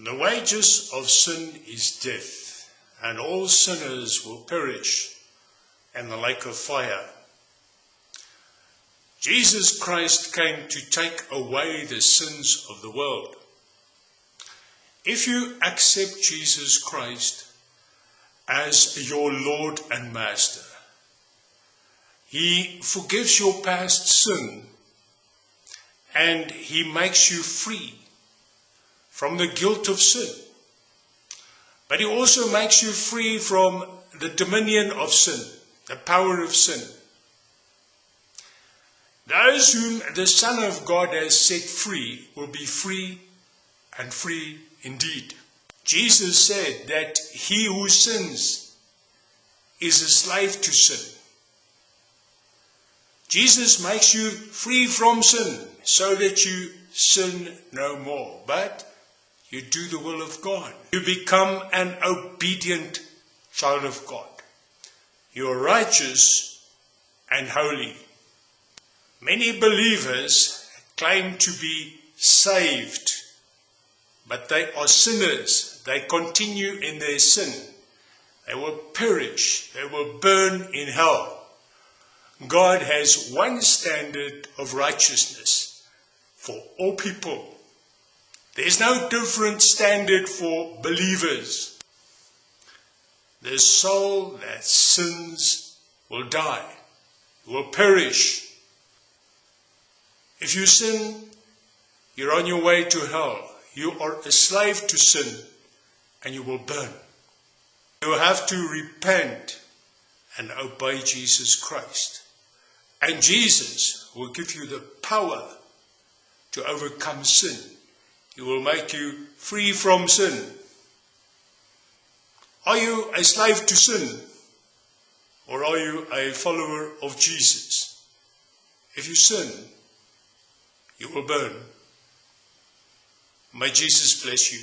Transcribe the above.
The wages of sin is death, and all sinners will perish in the lake of fire. Jesus Christ came to take away the sins of the world. If you accept Jesus Christ as your Lord and Master, He forgives your past sin and He makes you free from the guilt of sin. But He also makes you free from the dominion of sin, the power of sin. Those whom the Son of God has set free will be free and free indeed. Jesus said that he who sins is a slave to sin. Jesus makes you free from sin so that you sin no more, but you do the will of God. You become an obedient child of God. You are righteous and holy. Many believers claim to be saved, but they are sinners. They continue in their sin. They will perish. They will burn in hell. God has one standard of righteousness for all people. There's no different standard for believers. The soul that sins will die, will perish. If you sin, you're on your way to hell. You are a slave to sin and you will burn. You have to repent and obey Jesus Christ. And Jesus will give you the power to overcome sin. He will make you free from sin. Are you a slave to sin? Or are you a follower of Jesus? If you sin, you will burn. May Jesus bless you.